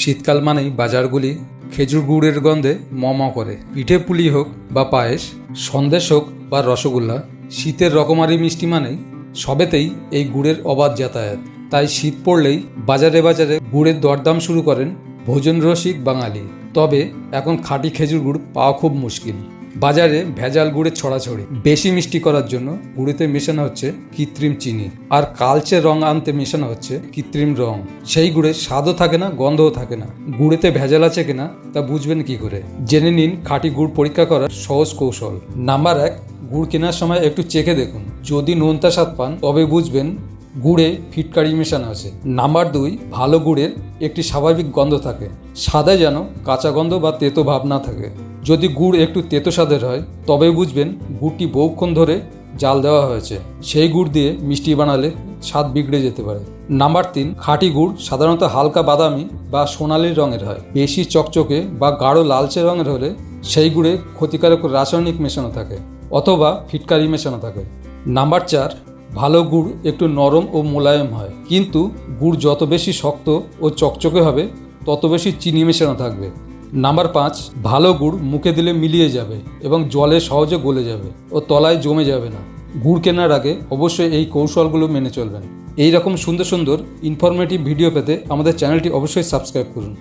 শীতকাল মানেই বাজারগুলি খেজুর গুড়ের গন্ধে মম করে। পিঠে পুলি হোক বা পায়েস, সন্দেশ হোক বা রসগোল্লা, শীতের রকমারি মিষ্টি মানেই সবেতেই এই গুড়ের অবাধ যাতায়াত। তাই শীত পড়লেই বাজারে বাজারে গুড়ের দরদাম শুরু করেন ভোজন রসিক বাঙালি। তবে এখন খাঁটি খেজুর গুড় পাওয়া খুব মুশকিল। বাজারে ভেজাল গুড়ের ছড়াছড়ি। বেশি মিষ্টি করার জন্য গুড়েতে মেশানো হচ্ছে কৃত্রিম চিনি। আর কালচে রং আনতে মেশানো হচ্ছে কৃত্রিম রং। সেই গুড়ের স্বাদও থাকে না, গন্ধও থাকে না। গুড়েতে ভেজাল আছে কিনা তা বুঝবেন কি করে? জেনে নিন খাঁটি গুড় পরীক্ষা করার সহজ কৌশল। নাম্বার এক, গুড় কেনার সময় একটু চেখে দেখুন। যদি নোনতা স্বাদ পান, তবে বুঝবেন গুড়ে ফিটকারি মেশানো আছে। নাম্বার দুই, ভালো গুড়ের একটি স্বাভাবিক গন্ধ থাকে। সাদা যেন কাঁচা গন্ধ বা তেতো ভাব না থাকে। যদি গুড় একটু তেতো স্বাদের হয় তবে বুঝবেন গুড়টি বহুক্ষণ ধরে জাল দেওয়া হয়েছে। সেই গুড় দিয়ে মিষ্টি বানালে স্বাদ বিগড়ে যেতে পারে। নাম্বার তিন, খাঁটি গুড় সাধারণত হালকা বাদামি বা সোনালি রঙের হয়। বেশি চকচকে বা গাঢ় লালচে রঙের হলে সেই গুড়ে ক্ষতিকারক রাসায়নিক মেশানো থাকে অথবা ফিটকারি মেশানো থাকে। নাম্বার চার, ভালো গুড় একটু নরম ও মোলায়েম হয়। কিন্তু গুড় যত বেশি শক্ত ও চকচকে হবে, তত বেশি চিনি মেশানো থাকবে। নাম্বার পাঁচ, ভালো গুড় মুখে দিলে মিলিয়ে যাবে এবং জলে সহজে গলে যাবে ও তলায় জমে যাবে না। গুড় কেনার আগে অবশ্যই এই কৌশলগুলো মেনে চলবেন। এই রকম সুন্দর সুন্দর ইনফরমেটিভ ভিডিও পেতে আমাদের চ্যানেলটি অবশ্যই সাবস্ক্রাইব করুন।